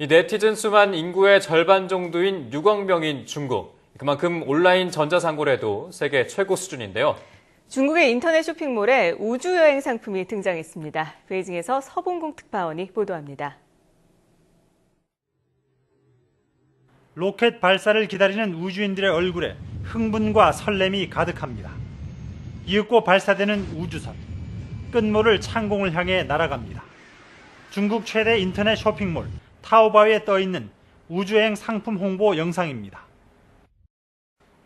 이 네티즌 수만 인구의 절반 정도인 6억 명인 중국. 그만큼 온라인 전자상거래도 세계 최고 수준인데요. 중국의 인터넷 쇼핑몰에 우주여행 상품이 등장했습니다. 베이징에서 서봉국 특파원이 보도합니다. 로켓 발사를 기다리는 우주인들의 얼굴에 흥분과 설렘이 가득합니다. 이윽고 발사되는 우주선. 끝모를 창공을 향해 날아갑니다. 중국 최대 인터넷 쇼핑몰 타오바오에 떠 있는 우주여행 상품 홍보 영상입니다.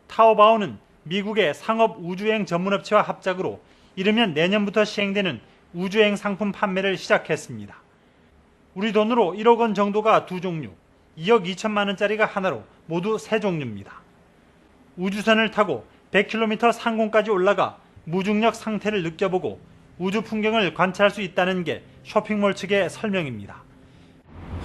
타오바오는 미국의 상업 우주여행 전문업체와 합작으로 이르면 내년부터 시행되는 우주여행 상품 판매를 시작했습니다. 우리 돈으로 1억 원 정도가 두 종류, 2억 2천만 원짜리가 하나로 모두 세 종류입니다. 우주선을 타고 100km 상공까지 올라가 무중력 상태를 느껴보고 우주 풍경을 관찰할 수 있다는 게 쇼핑몰 측의 설명입니다.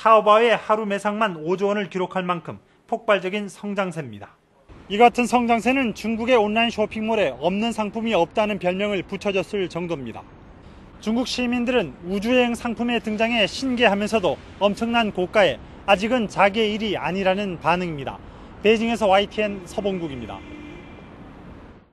타오바오의 하루 매상만 5조 원을 기록할 만큼 폭발적인 성장세입니다. 이 같은 성장세는 중국의 온라인 쇼핑몰에 없는 상품이 없다는 별명을 붙여줬을 정도입니다. 중국 시민들은 우주여행 상품의 등장에 신기하면서도 엄청난 고가에 아직은 자기의 일이 아니라는 반응입니다. 베이징에서 YTN 서봉국입니다.